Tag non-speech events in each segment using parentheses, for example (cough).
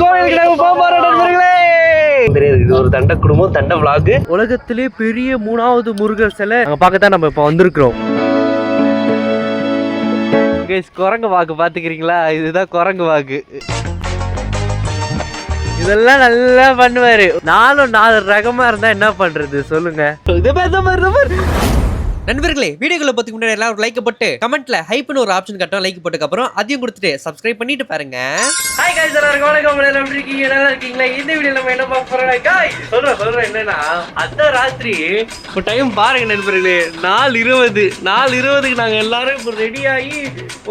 கோவிலுக்கு நாங்க போக போறோம் நண்பர்களே தெரியாது. இது ஒரு தண்ட குடும்பம் தண்ட vlog. உலகத்திலே பெரிய மூணாவது முருகர் சிலை. அங்க பார்க்க தான் நம்ம இப்போ வந்திருக்கிறோம். குரங்கு வாக்கு பாத்துக்கிறீங்களா? இதுதான் குரங்கு வாக்கு. இதெல்லாம் நல்லா பண்ணுவாரு. நாலும் நாலு ரகமா இருந்தா என்ன பண்றது? சொல்லுங்க. நண்பர்களே வீடியோக்குள்ள பத்தி முன்னாடி எல்லாம் ஒரு லைக் போட்டு கமெண்ட்ல ஹைப்னு ஒரு ஆப்ஷன் கட்டும் லைக் போட்டுக்கு அப்புறம் அதையும் கொடுத்துட்டு சப்ஸ்கிரைப் பண்ணிட்டு பாருங்க. ஹாய் காய்ஸ் எல்லாருக்கும் வணக்கம். எல்லாரும் எப்படி இருக்கீங்க? நல்லா இருக்கீங்களா? இந்த வீடியோல நம்ம என்ன பார்க்க போறோம் காய் சொல்றேன் சொல்றேன் என்னன்னா அந்த ராத்திரி இப்போ டைம் பாருங்க நண்பர்களே நாலு இருபது நாலு இருபதுக்கு நாங்க எல்லாரும் இப்போ ரெடி ஆகி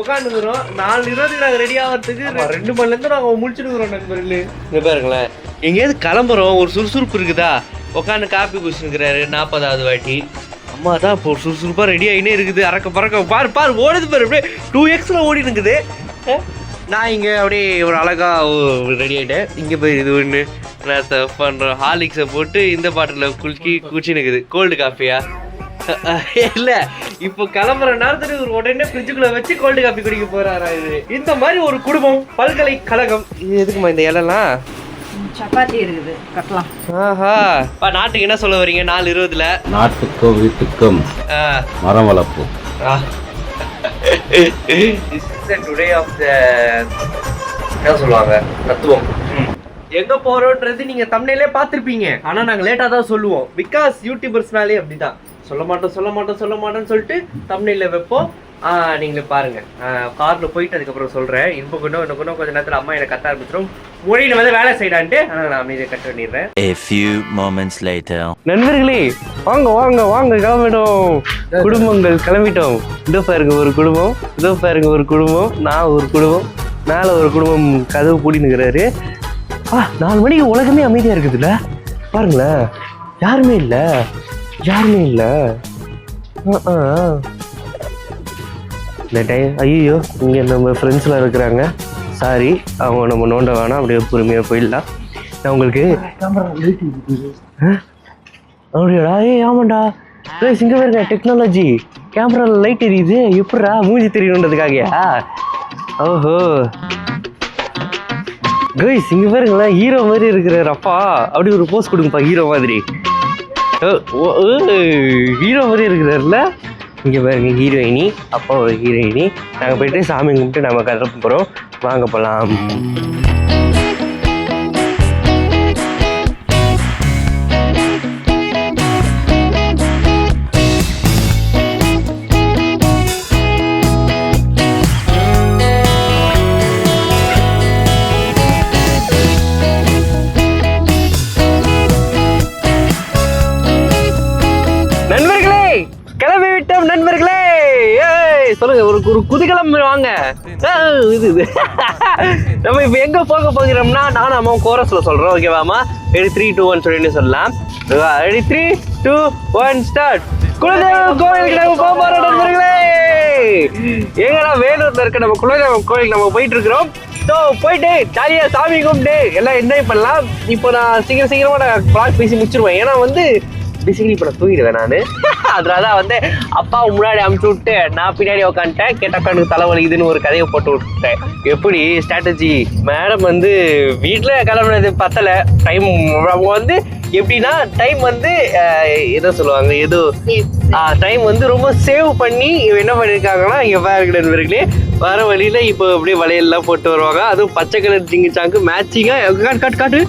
உட்காந்துக்கிறோம் நாலு இருபதுக்கு நாங்க ரெடி ஆகிறதுக்கு ரெண்டு மணில இருந்து நாங்க முடிச்சுடுக்கிறோம் நண்பர்களே. இங்க பாருங்களேன் எங்கேயாவது கிளம்புறோம் ஒரு சுறுசுறுப்பு இருக்குதா? உட்காந்து காப்பி குடிச்சுக்கிறாரு நாற்பதாவது வாட்டி. அம்மா தான் இப்போ சுறுசுறுப்பாக ரெடி ஆகினே இருக்குது. அறக்க பறக்க பாரு பாரு ஓடுது பாரு அப்படியே டூ எக்ஸில் ஓடி இருக்குது நான் இங்கே அப்படியே ஒரு அழகாக ரெடி ஆகிட்டேன் இங்கே போய் இது ஒன்று நான் பண்ணுறேன் பண்ணுறோம் ஹார்லிக்ஸை போட்டு இந்த பாட்டில் குளிக்கி குச்சி நிற்குது கோல்டு காஃபியா இல்லை இப்போ கிளம்புற நேரத்தில் ஒரு உடனே ஃப்ரிட்ஜுக்குள்ளே வச்சு கோல்டு காஃபி குடிக்க போகிறாரா இது. இந்த மாதிரி ஒரு குடும்பம் பல்கலைக்கழகம். இது எதுக்குமா இந்த இலலாம்? சப்பாத்தி இருக்குது கட்டலாம். ஆஹா. பா நாட்டுக்கு என்ன சொல்ல வரீங்க நாலு இருபதுல? நாட்டுக்கும் வீட்டுக்கும் ஆ. மரம் வளர்ப்பு this is the today of the என்ன சொல்லுவாங்க தத்துவம். எங்க போறோன்றது நீங்க தமிழ்லே பார்த்திருப்பீங்க. ஆனா நாங்க லேட்டா தான் சொல்லுவோம். பிகாஸ் யூடியூபர்ஸ்னாலே அப்படிதான். சொல்ல மாட்டோம் சொல்ல மாட்டோம் சொல்ல மாட்டோம்னு சொல்லிட்டு தமிழ்ல வைப்போம். நீங்களே பாருங்க. கார்ல போயிட்டு அதுக்கப்புறம் சொல்றேன். இப்போ இன்னும் இன்னும் இன்னும் கொஞ்ச நேரத்துல அம்மா எனக்கு கத்த ஆரம்பிச்சிடும் மொழியில வந்து வேலை செய்யலான்ட்டு ஆனா நான் அமைதியை கட் பண்ணிடுறேன் A few moments later. நண்பர்களே வாங்க வாங்க வாங்க கிளம்பிட்டோம். குடும்பங்கள் கிளம்பிட்டோம். இதோ பாருங்க ஒரு குடும்பம். இதோ பாருங்க ஒரு குடும்பம். நான் ஒரு குடும்பம். மேலே ஒரு குடும்பம் கதவு பூடினுக்கிறாரு ஆ நாலு மணிக்கு உலகமே அமைதியாக இருக்குதுல்ல? பாருங்களேன். யாருமே இல்லை. யாருமே இல்லை. ஆ ஆ. இந்த டைம் ஐயோ இங்கே நம்ம ஃப்ரெண்ட்ஸ்லாம் இருக்கிறாங்க. சாரி அவங்க நம்ம நோண்ட வேணாம் அப்படியே பொறுமையாக போயிடலாம். நான் உங்களுக்கு அப்படியாடா? ஏய் ஆமாண்டா. ஏய் இங்க பாருங்க டெக்னாலஜி கேமராவில் லைட் எரியுது. எப்படா மூஞ்சி தெரியணுன்றதுக்காகயா? ஓஹோ. கைஸ் இங்க பாருங்களேன் ஹீரோ மாதிரி இருக்கிறார் அப்பா. அப்படி ஒரு போஸ் கொடுங்கப்பா ஹீரோ மாதிரி. ஹீரோ மாதிரி இருக்கிறார்ல? இங்கே பாருங்க ஹீரோயினி அப்பா ஒரு ஹீரோயினி நாங்கள் போயிட்டு சாமி கும்பிட்டு நம்ம கதை போறோம். வாங்க போகலாம் குதிக்கிளம்பி வாங்க. இது (laughs) நம்ம இப்போ எங்க போக போகிறோம்னா நானும் அம்மா கோரஸ்ல சொல்றோம் ஓகேவாமா ரெடி த்ரீ டூ ஒன் சொல்லிட்டு சொல்லலாம். Ready three two one start குலதெய்வம் கோயிலுக்கு நம்ம போக நண்பர்களே. எங்கடா வேலூர்ல இருக்க நம்ம குலதெய்வம் கோயிலுக்கு நம்ம போயிட்டு இருக்கிறோம் ஸோ போயிட்டு ஜாலியா சாமி கும்பிட்டு எல்லாம் என்ஜாய் பண்ணலாம். இப்போ நான் சீக்கிரம் சீக்கிரமா நான் vlog பேசி முடிச்சிருவேன். ஏன்னா வந்து பேசிக்கலி இப்போ நான் தூங்கிடுவேன் நான். (laughs) அதனால தான் வந்து அப்பாவை முன்னாடி அமுச்சு விட்டு நான் பின்னாடி உட்காந்துட்டேன் கேட்டாக்கா எனக்கு தலைவலிக்குதுன்னு ஒரு கதையை போட்டு விட்டுட்டேன். எப்படி? ஸ்ட்ராட்டஜி மேடம் வந்து வீட்டில் கிளம்புனது பத்தலை. டைம் அவங்க வந்து எப்படின்னா டைம் வந்து எதோ சொல்லுவாங்க? ஏதோ டைம் வந்து ரொம்ப சேவ் பண்ணி என்ன பண்ணியிருக்காங்கன்னா இங்கே பாருங்க நண்பர்களே. வர வழியில இப்போ அப்படியே வளையல்லாம் போட்டு வருவாங்க. அதுவும் பச்சை கலர் ஜிங்கி சாங்கு மேட்சிங்காக காட்டு காட்டு காட்டு.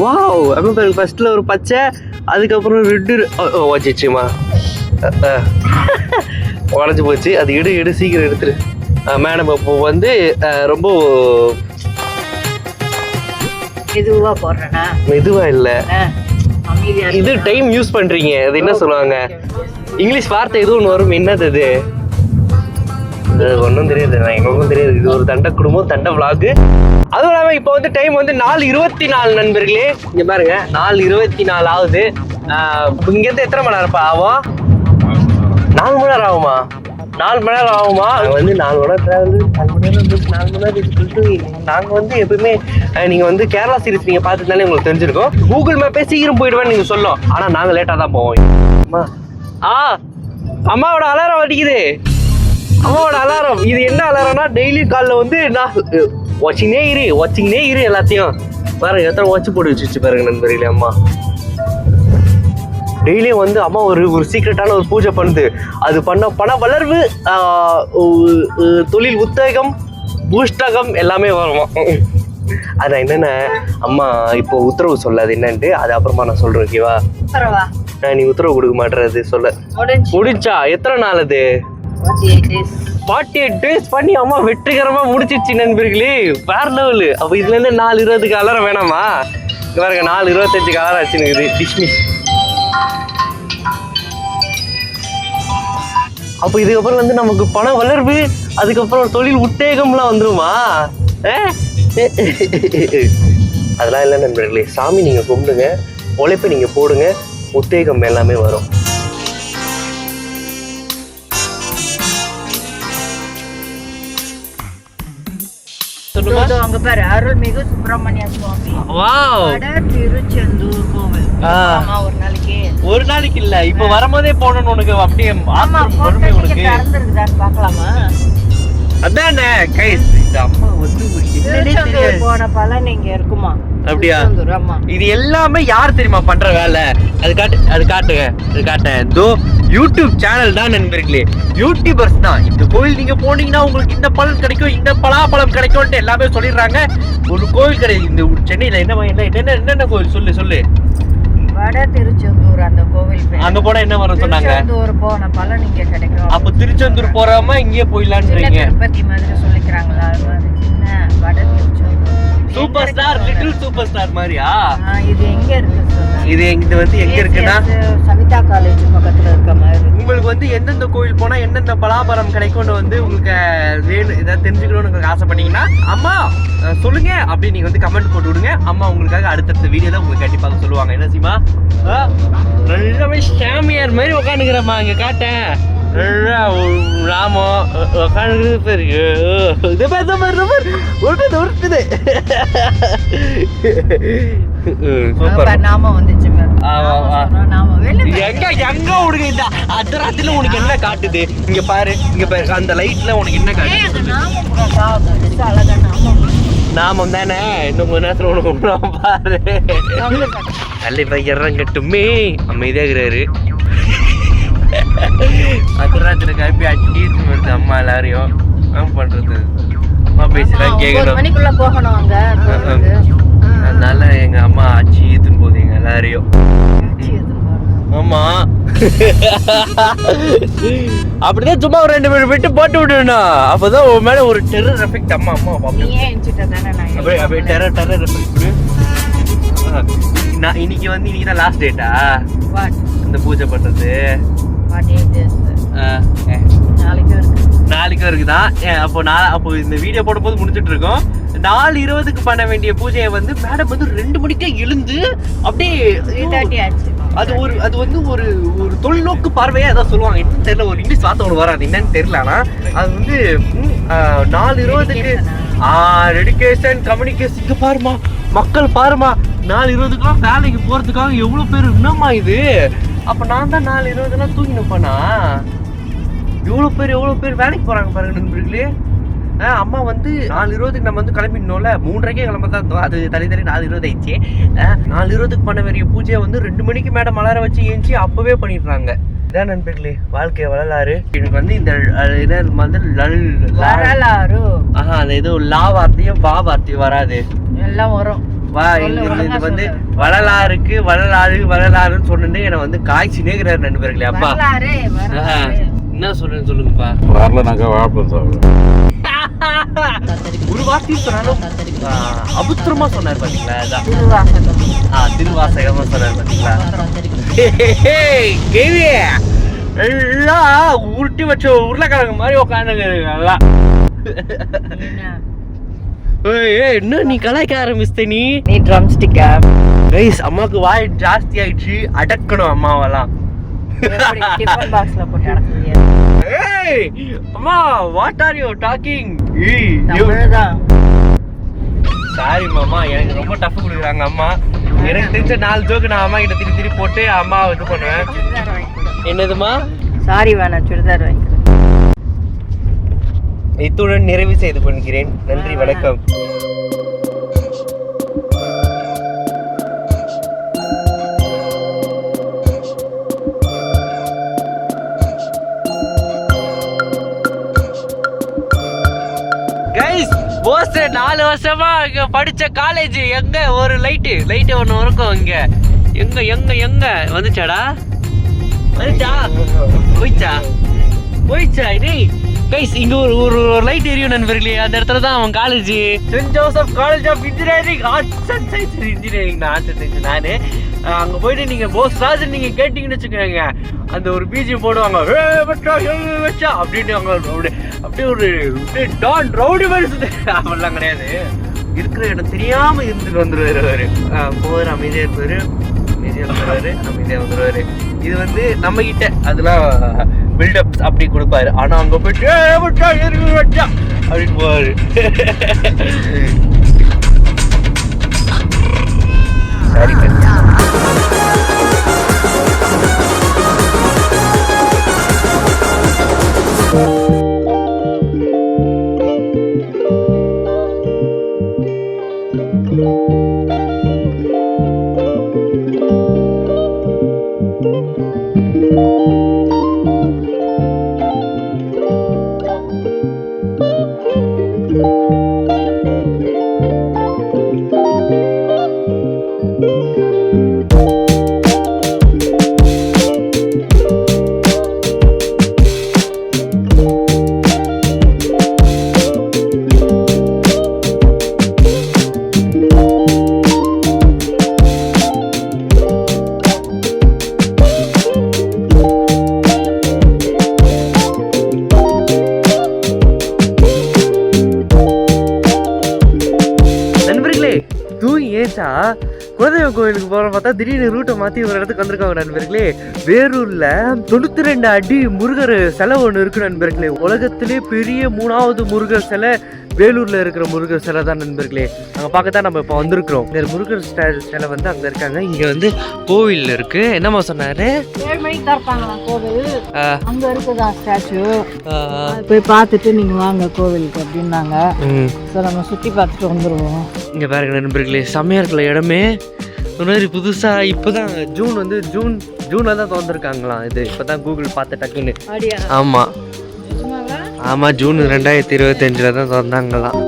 வாவ் அப்போ பாருங்க ஃபர்ஸ்ட்ல ஒரு பச்சை அதுக்கப்புறம் ரெட்டு வச்சிச்சுமா (laughs) உடஞ்சி போச்சு. அது எடு எடு சீக்கிரம் எடுத்துரு. மேடம் இப்போ வந்து ரொம்ப மெதுவா போடுறேனா? மெதுவா இல்லை. இது டைம் யூஸ் பண்றீங்க. அது என்ன சொல்லுவாங்க? இங்கிலீஷ் வார்த்தை எதுவும் ஒன்று வரும்? என்னது அது ஒன்றும் தெரியாது. நான் எங்களுக்கும் தெரியாது. இது ஒரு தண்ட குடும்பம் தண்ட vlog. அதுவும் இல்லாமல் இப்போ வந்து டைம் வந்து நாலு இருபத்தி நாலு நண்பர்களே. இங்கே பாருங்க நாலு இருபத்தி நாலு ஆகுது இங்கேருந்து எத்தனை மணி நேரம் ஆகும் நாலு மணி நேரம் ஆகுமா? நாலு மணி நேரம் ஆகுமா? அங்கே வந்து நாலு மணி நேரம் ட்ராவல் நாலு மணி நேரம் நாலு மணி நேரம் சொல்லிட்டு நாங்கள் வந்து எப்பவுமே நீங்கள் வந்து கேரளா சீரிஸ் நீங்கள் பார்த்துருந்தாலே உங்களுக்கு தெரிஞ்சிருக்கும். கூகுள் மேப்பே சீக்கிரம் போயிடுவேன்னு நீங்கள் சொல்லும் ஆனால் நாங்கள் லேட்டாக தான் போவோம். அம்மா. ஆ அம்மாவோட அலாரம் அடிக்குது. அம்மாவோட அலாரம் இது என்ன அலாரம்னா டெய்லி காலில் வந்து நான் வச்சிங்கனே இரு வச்சிங்கனே இரு எல்லாத்தையும். பாருங்க எத்தனை வாட்ச் போட்டு வச்சுச்சு பாருங்க நண்பர்களே அம்மா. டெய்லியும் வந்து அம்மா ஒரு ஒரு சீக்ரெட்டான ஒரு பூஜை பண்ணுது. அது பண்ண பண வளர்வு தொழில் உத்தேகம் பூஷ்டகம் எல்லாமே வருமா? அது என்னென்ன அம்மா இப்போ உத்தரவு சொல்லாது என்னன்ட்டு அது அப்புறமா நான் சொல்றேன் ஓகேவா நான் நீ உத்தரவு கொடுக்க மாட்டேறது சொல்ல. முடிஞ்சா. எத்தனை நாள் அது? ஃபார்ட்டி எயிட் டேஸ் பண்ணி அம்மா வெற்றிகரமாக முடிச்சிருச்சு நண்பர்களே. வேற லெவலு அப்போ இதுலேருந்து நாலு இருபதுக்கு அலாரம் வேணாமா? இங்கே பாருங்க நாலு இருபத்தஞ்சுக்கு அலாரம் ஆச்சுன்னு டிஸ்மிஸ் அப்போ இதுக்கப்புறம் வந்து நமக்கு பண வளர்வு அதுக்கப்புறம் தொழில் உத்தேகம்லாம் வந்துருமா? அதெல்லாம் இல்லை நண்பர்களே. சாமி நீங்கள் கும்பிடுங்க உழைப்பை நீங்கள் போடுங்க உத்தேகம் எல்லாமே வரும். இதோ அங்க பாரு அருள்மிகு சுப்பிரமணிய சுவாமி. வாவ். வட திருச்செந்தூர் கோவில். ஆமா ஒரு நாளைக்கு. ஒரு நாளைக்கு இல்ல இப்ப வரும்போதே போனணும் உனக்கு அப்படியே ஆமா பொறுமை உனக்கு. திறந்துருக்குதான்னு பார்க்கலாமா? அதானே கைஸ் இந்த அம்மா வந்து ஒரு என்னன்னே திருச்செந்தூர் தெரியாது. போன பலன் இங்க இருக்குமா? அப்படியா? இது எல்லாமே யார் தெரியுமா பண்ற வேலை? அது காட்டு அது காட்டுங்க அது காட்டேன் இதோ யூடியூப் சேனல் தான் நண்பர்களே. யூடியூபர்ஸ் தான். இந்த கோயில் நீங்க போனீங்கன்னா உங்களுக்கு இந்த பலன் கிடைக்கும் இந்த பலாப்பழம் கிடைக்கும்னு எல்லாமே சொல்லிடுறாங்க. ஒரு கோயில் கிடையாது. இந்த சென்னையில என்ன என்ன என்னென்ன கோயில்? சொல்லு சொல்லு. வட திருச்செந்தூர் அந்த கோவில் அங்க போனா என்ன வரும் சொன்னாங்க? திருச்செந்தூர் போன பலன் இங்க கிடைக்கும். அப்ப திருச்செந்தூர் போறாம இங்கேயே போயிடலான்றீங்க. திருப்பதி மாதிரி சொல்லிக்கிறாங்களா? அது மாதிரி. வட Tiruchendur. Super star little super star மாதிரியா? இது எங்க இருக்கு இது இது வந்து எங்க இருக்குன்னா? சவிதா காலேஜ் பக்கத்துல இருக்க மாதிரி உங்களுக்கு வந்து எந்தெந்த கோயில் போனா எந்தெந்த பலாபரம் கிடைக்கும்னு வந்து உங்களுக்கு வேணும் ஏதாவது தெரிஞ்சுக்கணும்னு உங்களுக்கு ஆசைப்பட்டீங்கன்னா அம்மா சொல்லுங்க. அப்படின்னு நீங்க வந்து கமெண்ட் போட்டு விடுங்க. அம்மா உங்களுக்காக அடுத்தடுத்த வீடியோல உங்களுக்கு கண்டிப்பாக சொல்லுவாங்க. என்ன சீமா? நல்லாவே சாமியார் மாதிரி உட்காந்துக்கிறம்மா இங்க காட்டேன். ராமம் உட்காந்துக்கிறது பெரிய இது பேர் இது பேர் உருட்டுது உருட்டுது. சூப்பர். நாம வந்துச்சு எங்க எங்க உனக்கு இந்த அர்த்தராத்திரில உனக்கு என்ன காட்டுது? இங்க பாரு இங்க பாரு அந்த லைட்ல உனக்கு என்ன காட்டுது? நாமம் நாமம். நாமம் தானே? இன்னும் கொஞ்ச நேரத்துல உனக்கு பாரு. அல்ல பையன் கட்டுமே அமைதியா இருக்கிறாரு. அர்த்தராத்திரி கிளப்பி அடிச்சு வருது அம்மா எல்லாரையும் என்ன பண்றது? அம்மா ஒன்பது கேட்கணும் மணிக்குள்ள போகணும் அங்க. அதனால எங்க அம்மா ஆச்சி ஈத்துன்னு போகுது எங்க எல்லாரையும். ஆமா. அப்படிதான் சும்மா ஒரு ரெண்டு பேர் விட்டு போட்டு விடணும் அப்பதான் உன் மேல ஒரு டெரர் எஃபெக்ட் அம்மா அம்மா அப்படியே அப்படியே டெரர் டெரர் எஃபெக்ட் நான் இன்னைக்கு வந்து இன்னைக்கு தான் லாஸ்ட் டேட்டா? இந்த பூஜை பண்றது. What is this? ஆ, ஏ, நாளைக்கு இருக்கு நாளைக்கு இருக்குதான் அப்போ நான் அப்போ இந்த வீடியோ போடும்போது முடிச்சிட்டு இருக்கோம் நாலு இருபதுக்கு பண்ண வேண்டிய பூஜையை வந்து மேடம் வந்து ரெண்டு மணிக்கே எழுந்து அப்படியே அது ஒரு அது வந்து ஒரு ஒரு தொலைநோக்கு பார்வையா ஏதோ சொல்லுவாங்க. என்னன்னு தெரியல ஒரு இங்கிலீஷ் வார்த்தை ஒன்று வராது. என்னன்னு தெரியல ஆனா அது வந்து நாலு இருபதுக்கு ஆ டெடிகேஷன் கம்யூனிகேஷன் இங்க பாருமா மக்கள் பாருமா நாலு இருபதுக்குலாம் வேலைக்கு போறதுக்காக எவ்வளவு பேர் என்னம்மா இது? அப்ப நான் தான் நாலு இருபதுலாம் தூங்கி நிப்பேனா? எவ்வளவு பேர் எவ்வளவு பேர் வேலைக்கு போறாங்க பாருங்க நண்பர்களே. அம்மா வந்து நாலு இருபதுக்கு நம்ம வந்து கிளம்பிடணும்ல. மூன்றரைக்கே கிளம்ப தான் இருந்தோம். அது தள்ளி தள்ளி நாலு இருபது ஆயிடுச்சு. நாலு இருபதுக்கு பண்ண வேண்டிய பூஜையை வந்து ரெண்டு மணிக்கு மேடம் மலர வச்சு ஏஞ்சி அப்பவே பண்ணிடுறாங்க. இதான் நண்பர்களே வாழ்க்கை வரலாறு. எனக்கு வந்து இந்த என்ன வந்து லல் வரலாறு. ஆஹா அந்த ஏதோ லா வார்த்தையும் வா வார்த்தையும் வராது. எல்லாம் வரும். வா இது வந்து சொல்லு. வரலாறுக்கு வரலாறு வரலாறுன்னு சொன்னே என்னை வந்து காய்ச்சி நேர்கிறார் நண்பர்களே அப்பா. என்ன சொல்றேன்னு சொல்லுங்கப்பா. வரலனாக்கா வாழைப்பழம் சாப்பிடுவேன் ஒரு வார்த்தையும் சொன்னாலும் அபுத்திரமா சொன்னார் பாத்தீங்களா அதான். திருவாசகம். சொன்னார் பாத்தீங்களா? கேவி எல்லாம் உருட்டி வச்ச உருளைக்கிழங்கு மாதிரி உட்காந்துங்க எல்லாம் என்ன? ஏய், ஏய், என்ன நீ கலாய்க்க ஆரம்பிச்சிட்ட நீ? நீ ட்ரம் ஸ்டிக்கா கைஸ் அம்மாவுக்கு வாய் ஜாஸ்தி ஆயிடுச்சு. அடக்கணும் அம்மாவெல்லாம். டிஃபன் பாக்ஸ்ல (laughs) போட்டு அடக்குவியா ஏய் அம்மா வாட் ஆர் யூ டாக்கிங் தான் சாரி மாமா எனக்கு ரொம்ப டஃப் கொடுக்குறாங்க அம்மா. எனக்கு தெரிஞ்ச நாலு ஜோக்கு நான் அம்மா கிட்ட திருப்பி திருப்பி போட்டு அம்மா இது பண்ணுவேன். என்னதுமா சாரி வேணாம் சுடிதார் வாங்கி கொடு. இத்துடன் நிறைவு செய்து கொள்கிறேன். நன்றி வணக்கம். நாலு வருஷமா இங்க படிச்ச காலேஜ் ஒரு லைட்டு லைட்டு ஒன்று இருக்கும் இங்க. எங்க எங்க எங்க? வந்துச்சாடா? வந்துச்சா? போயிச்சா? போயிச்சா? டேய் கைஸ் இங்க ஒரு ஒரு லைட் எரியும் நண்பர்களே. அந்த இடத்துல தான் அவன் college saint Joseph college of engineering arts and science engineering arts and science நானு. அங்க போயிட்டு நீங்க போஸ் ராஜ் நீங்க கேட்டீங்கன்னு வச்சுக்கோங்க. அந்த ஒரு பிஜி போடுவாங்க. வச்சா, அப்படின்னு அவங்க அப்படியே ஒரு டான் ரவுடி மாதிரி சுத்து அப்படிலாம் கிடையாது. இருக்கிற இடம் தெரியாம இருந்துட்டு வந்துருவாரு அவரு. அஹ் அமைதியா இருப்பாரு. அமைதியா வந்துருவாரு. அமைதியா வந்துருவாரு. இது வந்து நம்ம கிட்ட. அதெல்லாம் பில்டப் அப்படி கொடுப்பாரு. ஆனா அங்க போயிட்டு அப்படின்னு போவாரு. சரி தூங்கி ஏச்சா குலதெய்வ கோயிலுக்கு போகிறோம் பார்த்தா திடீர்னு ரூட்டை மாற்றி ஒரு இடத்துக்கு வந்திருக்காங்க நண்பர்களே. வேலூர்ல தொண்ணூற்றி ரெண்டு அடி முருகர் சிலை ஒன்று இருக்கு நண்பர்களே. உலகத்திலே பெரிய மூணாவது முருகர் சிலை வேலூர்ல இருக்கிற முருகர் சிலை தான் நண்பர்களே. அங்க பார்க்க தான் நம்ம இப்போ வந்திருக்கிறோம். இந்த முருகர் சிலை வந்து அங்க இருக்காங்க. இங்க வந்து கோவில் இருக்கு. என்னம்மா சொன்னாரு? ஏழு மணிக்கு திறப்பாங்களாம் கோவில். அங்க இருக்குதா ஸ்டாச்சு? போய் பார்த்துட்டு நீங்க வாங்க கோவிலுக்கு அப்படின்னாங்க. ஸோ நம்ம சுற்றி பார்த்துட்டு வந்துடுவோம் இங்க பாருங்க நண்பர்களே செம்மையா இருக்கிற இடமே. மாதிரி புதுசா இப்போதான் ஜூன் வந்து ஜூன் ஜூன்ல தான் திறந்துருக்காங்களாம் இது. இப்பதான் கூகுள் பார்த்த டக்குன்னு. அப்படியா? ஆமாம் ஜூன் ரெண்டாயிரத்தி இருபத்தஞ்சில் தான் திறந்தாங்களாம்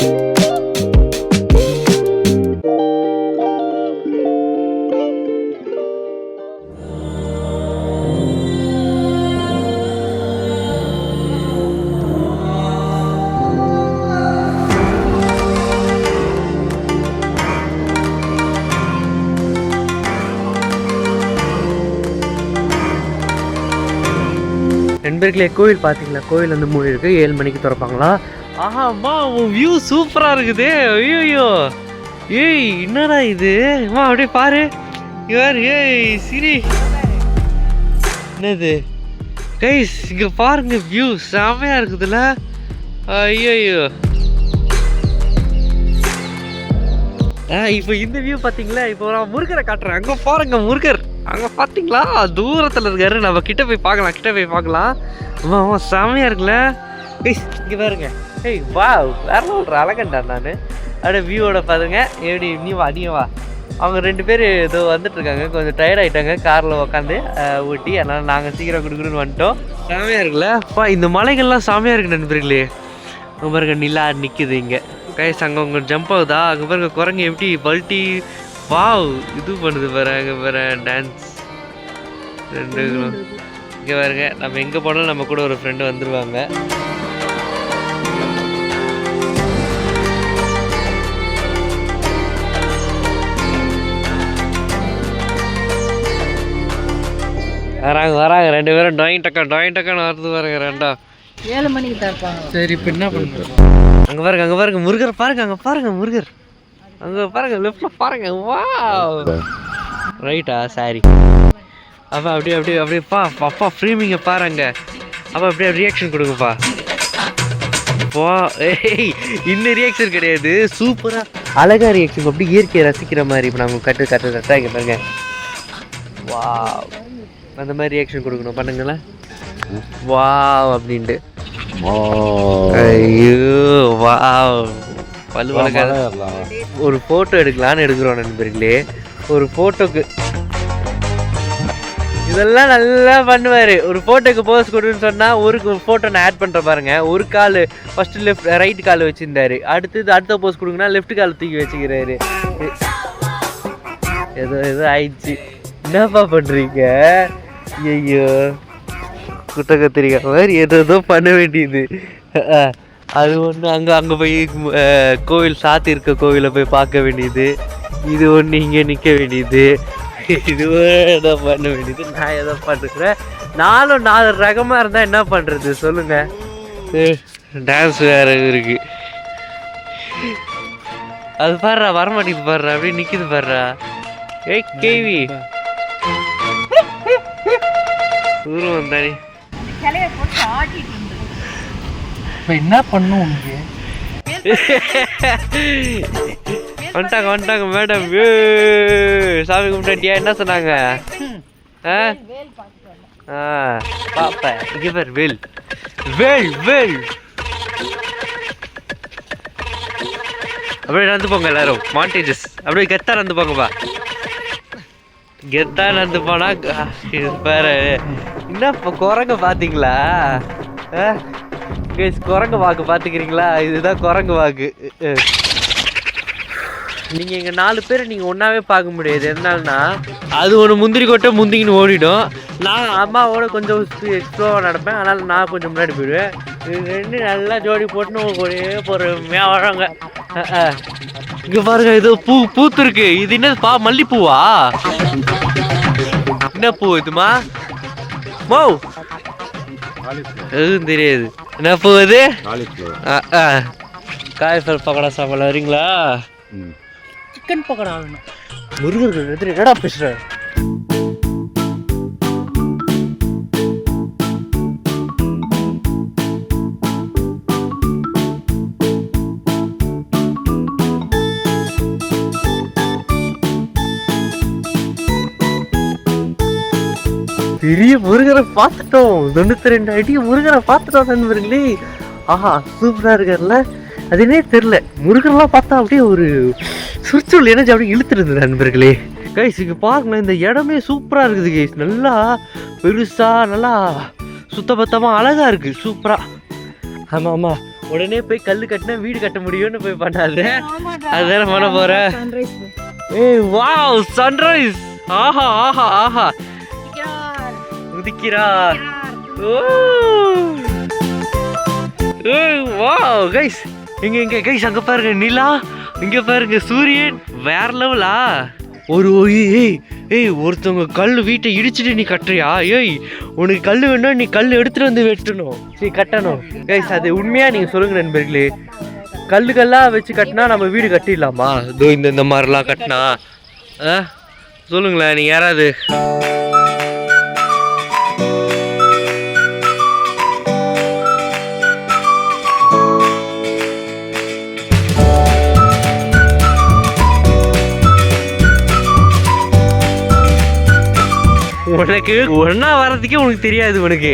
நண்பர்களே கோவில் பார்த்தீங்களா? கோவில் வந்து மூணு இருக்குது ஏழு மணிக்கு திறப்பாங்களா? ஆஹா அம்மா உன் வியூ சூப்பராக இருக்குது. ஐயோ ஏய் என்னடா இது? அம்மா அப்படியே பாரு. யார் ஏய் சிரி. என்னது? கைஸ் இங்கே பாருங்க வியூ செமையாக இருக்குதுல்ல. ஐயோ ஆ இப்போ இந்த வியூ பார்த்தீங்களா? இப்போ நான் முருகரை காட்டுறேன். அங்கே பாருங்க முருகர். அங்கே பார்த்தீங்களா தூரத்தில் இருக்காரு. நம்ம கிட்ட போய் பார்க்கலாம் கிட்ட போய் பார்க்கலாம். ஆமாம் அம்மா இருக்குல்ல? ஏய் இங்கே பாருங்க. ஏய் வா வேற ஒரு அழகண்டா நான். அப்படியே வியூவோட பாருங்க. எப்படி நீ வா நீ வா. அவங்க ரெண்டு பேர் ஏதோ வந்துட்டு இருக்காங்க. கொஞ்சம் டயர்ட் ஆகிட்டாங்க காரில் உட்காந்து ஊட்டி. அதனால் நாங்கள் சீக்கிரம் கொடுக்குறோன்னு வந்துட்டோம். செமையாக இருக்குல்ல? இந்த மலைகள்லாம் செமையாக இருக்கு நண்பர்களே. அங்கே பாருங்க நிலா நிக்குது இங்கே. கைஸ் அங்கே உங்க ஜம்ப் ஆகுதா? அங்கே பாருங்க குரங்கு எப்படி பல்ட்டி வாவ் இது பண்ணுது பாரு அங்க பாரு டான்ஸ் ரெண்டு இங்க பாருங்க நம்ம எங்க போனாலும் நம்ம கூட ஒரு ஃப்ரெண்டு வந்துருவாங்க. வராங்க வராங்க ரெண்டு பேரும் டாயிங் டக்கா டாயிங் டக்கான்னு வருது பாருங்க ரெண்டா. ஏழு மணிக்கு திறப்பாங்க சரி இப்போ என்ன பண்ணுறோம் அங்க பாருங்க அங்க பாருங்க முருகர் பாருங்க அங்க பாருங்க முருகர். அங்க பாருங்க லெஃப்ட்ல பாருங்க. வா ரைட்டா சாரி அப்பா அப்படியே அப்படியே அப்படியே பா அப்பா ஃப்ரேமிங்க பாருங்க. அப்பா அப்படியே ரியாக்ஷன் கொடுங்கப்பா. வா ஏய் இன்னும் ரியாக்ஷன் கிடையாது. சூப்பரா அழகா ரியாக்ஷன் அப்படி இயற்கையை ரசிக்கிற மாதிரி இப்போ நாங்கள் கட்டு கட்டு கட்டா இங்க பாருங்க. வா அந்த மாதிரி ரியாக்ஷன் கொடுக்கணும். பண்ணுங்களேன். வா அப்படின்ட்டு. ஐயோ வாவ் பல்லு வளர்க்காத ஒரு போட்டோ எடுக்கலாம்னு எடுக்கிறோம் நண்பர்களே. ஒரு போட்டோக்கு இதெல்லாம் நல்லா பண்ணுவாரு. ஒரு போட்டோக்கு போஸ் கொடுன்னு சொன்னா ஒரு போட்டோ நான் ஆட் பண்ற பாருங்க. ஒரு கால் ஃபர்ஸ்ட் லெஃப்ட் ரைட் கால் வச்சிருந்தாரு. அடுத்தது அடுத்த போஸ் கொடுங்கன்னா லெஃப்ட் கால் தூக்கி வச்சுக்கிறாரு. ஏதோ ஏதோ ஆயிடுச்சு. என்னப்பா பண்றீங்க? ஐயோ குட்ட கத்திரிக்காய் மாதிரி ஏதோ பண்ண வேண்டியது. அது ஒன்று அங்கே அங்கே போய் கோவில் சாத்தி இருக்க கோவிலை போய் பார்க்க வேண்டியது. இது ஒன்று இங்கே நிற்க வேண்டியது. இது ஏதோ பண்ண வேண்டியது. நான் ஏதோ பண்ணுறேன் நானும் நாலு ரகமாக இருந்தால் என்ன பண்ணுறது சொல்லுங்கள் டான்ஸ் வேறு இருக்கு. அது பாடுறா வரமாட்டேங்குது பாடுறா. அப்படியே நிற்கிது பாடுறா. ஏய் கேவி. தூரம் வந்தானே கிளைய போட்டு ஆட்டிட்டு இருந்தது இப்போ என்ன பண்ணும் உனக்கு வந்துட்டாங்க வந்துட்டாங்க மேடம் சாமி கும்பிட்டியா என்ன சொன்னாங்க? ஆ? ஆ பாப்பேன் இங்கே பேர் வேல். வேல் வேல். அப்படியே நடந்து போங்க எல்லாரும். மாண்டேஜஸ் அப்படியே கெத்தா நடந்து போங்கப்பா கெத்தா நடந்து போனா பாரு. என்ன இப்போ குரங்க ஆ? கேஸ் குரங்கு வாக்கு பார்த்துக்கிறீங்களா? இதுதான் குரங்கு வாக்கு. நீங்கள் இங்கே நாலு பேர் நீங்கள் ஒன்றாவே பார்க்க முடியாது. எதனாலனா அது ஒன்று முந்திரி கொட்டை முந்திக்கின்னு ஓடிடும். நான் அம்மாவோட கொஞ்சம் எக்ஸ்ட்ராவாக நடப்பேன். அதனால் நான் கொஞ்சம் முன்னாடி போயிடுவேன். இது ரெண்டு நல்லா ஜோடி போட்டுன்னு ஒரே பொறுமையாக வராங்க இங்கே பாருங்க இது பூ பூத்துருக்கு. இது என்ன பா மல்லிப்பூவா? என்ன பூ இதுமா மோ! எதுவும் தெரியாது. என்ன பூ இது காலிஃப்ளவர் பக்கோடா சாப்பிட வரீங்களா? சிக்கன் பக்கோடா முருகர்கள் எடுத்துட்டு என்னடா பேசுற? பெரிய முருகரை பார்த்துட்டோம். தொண்ணூத்தி ரெண்டு அடி முருகரை பார்த்துட்டோம் நண்பர்களே. ஆஹா சூப்பரா இருக்கார்ல. அது என்னே தெரில. முருகர்லாம் பார்த்தா அப்படியே ஒரு சுற்றுச்சூழல் எனர்ஜி அப்படியே இழுத்துருது நண்பர்களே. கைஸ் இங்கே பாருங்களேன் இந்த இடமே சூப்பராக இருக்குது கைஸ் நல்லா பெருசாக நல்லா சுத்தபத்தமாக அழகாக இருக்குது சூப்பராக ஆமாம் ஆமாம் உடனே போய் கல் கட்டினா வீடு கட்ட முடியும்னு போய் பண்ணாத. அதுதானே பண்ண போற? ஏய் வாவ் சன்ரைஸ் ஆஹா ஆஹா ஆஹா. உதிக்கிறார் ஓ. வாவ் கைஸ் இங்க இங்க கைஸ் அங்க பாருங்க நிலா. இங்க பாருங்க சூரியன். வேற லெவலா ஒரு ஏய் ஏய் ஒருத்தவங்க கல் வீட்டை இடிச்சிட்டு நீ கட்டுறியா? ஏய் உனக்கு கல் வேணும்னா நீ கல் எடுத்துட்டு வந்து வெட்டணும். சரி கட்டணும். கைஸ் அது உண்மையா நீங்க சொல்லுங்க நண்பர்களே. கல்லு கல்லா வச்சு கட்டினா நம்ம வீடு கட்டிடலாமா? இதோ இந்த இந்த மாதிரிலாம் கட்டினா. சொல்லுங்களேன் நீங்க யாராவது? எனக்கு ஒன்னா வர்றதுக்கே உனக்கு தெரியாது உனக்கு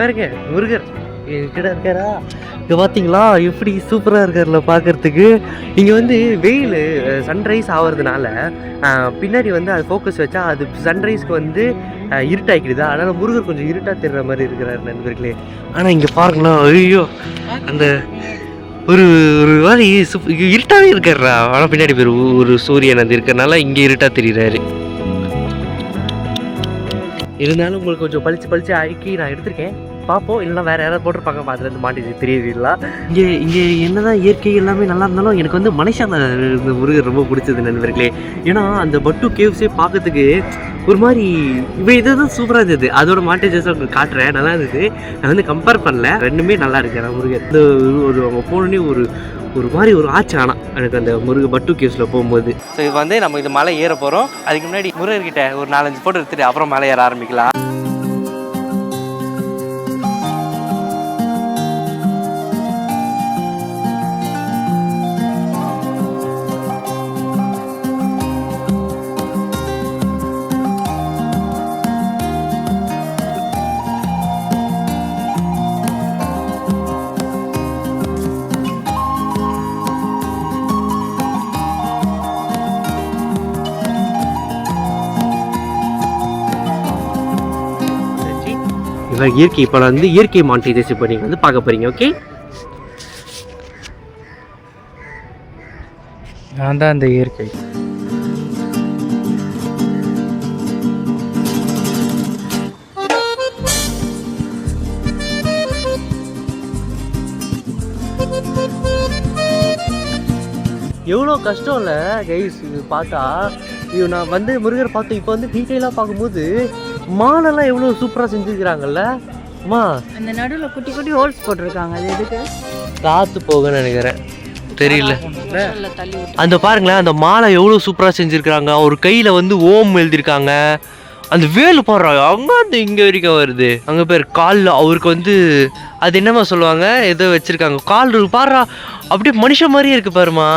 பாருங்க முருகர். என்கிட்ட இருக்காரா? இங்க பார்த்தீங்களா எப்படி சூப்பராக இருக்கார்ல பார்க்குறதுக்கு இங்கே வந்து வெயில் சன்ரைஸ் ஆகிறதுனால பின்னாடி வந்து அது ஃபோக்கஸ் வச்சா அது சன்ரைஸ்க்கு வந்து இருட்டாக்கிடுது இருட்டாக்கிடுதா முருகர் கொஞ்சம் இருட்டாக தெரிற மாதிரி இருக்கிறார் நண்பர்களே. ஆனால் இங்கே பாருங்களா ஐயோ அந்த ஒரு ஒரு மாதிரி சுப்- இங்க இருட்டாவே இருக்காருடா. பின்னாடி பேர் ஒரு சூரியன் அது இருக்கிறனால இங்கே இருட்டாக தெரிகிறாரு இருந்தாலும் உங்களுக்கு கொஞ்சம் பளிச்சு பளிச்சு ஆக்கி நான் எடுத்திருக்கேன். பார்ப்போம் இல்லைன்னா வேறு யாராவது போட்டிருப்பாங்க. பார்த்துல இருந்து மாட்டி தெரியல இங்கே இங்கே என்னதான் இயற்கை எல்லாமே நல்லா இருந்தாலும் எனக்கு வந்து மனுஷான இந்த முருகர் ரொம்ப பிடிச்சது நண்பர்களே. ஏன்னா அந்த பட்டு கேவ்ஸே பார்க்கறதுக்கு ஒரு மாதிரி இவன் இதுதான் சூப்பராக இருந்தது. அதோட மாண்டேஜஸ் உங்களுக்கு காட்டுறேன். நல்லா இருந்தது. நான் வந்து கம்பேர் பண்ணல. ரெண்டுமே நல்லா இருக்கு. முருகர் இந்த ஒரு அவங்க போனோடனே ஒரு ஒரு மாதிரி ஒரு ஆச்சு ஆனால் எனக்கு அந்த முருக பட்டு கேவ்ஸில் போகும்போது. ஸோ இப்போ வந்து நம்ம இது மலை ஏற போகிறோம் அதுக்கு முன்னாடி முருகர்கிட்ட ஒரு நாலஞ்சு போட்டோ எடுத்துட்டு அப்புறம் மலை ஏற ஆரம்பிக்கலாம். இயற்கை இப்போ வந்து இயற்கை மாண்டேஜஸ் இப்போ நீங்கள் வந்து பார்க்க போறீங்க ஓகே நான் தான் அந்த இயற்கை. எவ்வளோ கஷ்டம் இல்லை கைஸ் இது பார்த்தா. ஐயோ நான் வந்து முருகர் பார்த்து இப்போ வந்து டீட்டெயிலாக பார்க்கும்போது மாலெல்லாம் எவ்வளோ சூப்பராக செஞ்சுருக்கிறாங்கல்ல? அம்மா அந்த நடுவுல குட்டி குட்டி ஹோல்ஸ் போட்டிருக்காங்க. அது எதுக்கு? காற்று போகன்னு நினைக்கிறேன். தெரியல. அந்த பாருங்களேன் அந்த மாலை எவ்வளோ சூப்பராக செஞ்சுருக்காங்க ஒரு கையில் வந்து ஓம் எழுதியிருக்காங்க. அந்த வேலு பாடுறாங்க அங்கே அந்த இங்கே வரைக்கும் வருது. அங்கே பேர் காலில் அவருக்கு வந்து அது என்னம்மா சொல்லுவாங்க? ஏதோ வச்சுருக்காங்க. கால் பாடுறா அப்படியே மனுஷன் மாதிரியே இருக்கு பாருமா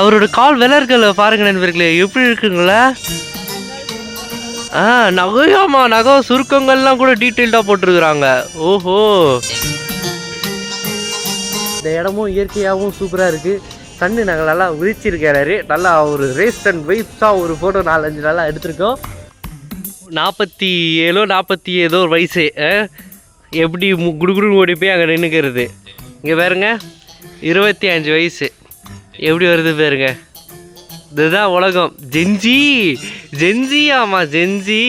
அவரோட கால் விலர்கள பாருங்க நண்பர்களே. எப்படி இருக்குங்களா? ஆ நகையாமா நகை சுருக்கங்கள்லாம் கூட டீட்டெயில்டாக போட்டிருக்கிறாங்க. ஓஹோ. இந்த இடமும் இயற்கையாகவும் சூப்பராக இருக்குது கண்ணு நாங்கள் நல்லா விரிச்சிருக்கிறாரு நல்லா ஒரு ரேஸ் அண்ட் வைப்ஸாக ஒரு ஃபோட்டோ நாலஞ்சு நாளாக எடுத்திருக்கோம். நாற்பத்தி ஏழோ நாற்பத்தி ஏதோ ஒரு வயசு? எப்படி குடுகுடுன்னு ஓடி போய் அங்கே நின்றுக்கிறது இங்கே பாருங்க இருபத்தி அஞ்சு வயசு. எப்படி வருது பாருங்க. இதுதான் உலகம். ஜென்ஜி ஜென்ஜி ஆமா ஜென்ஜி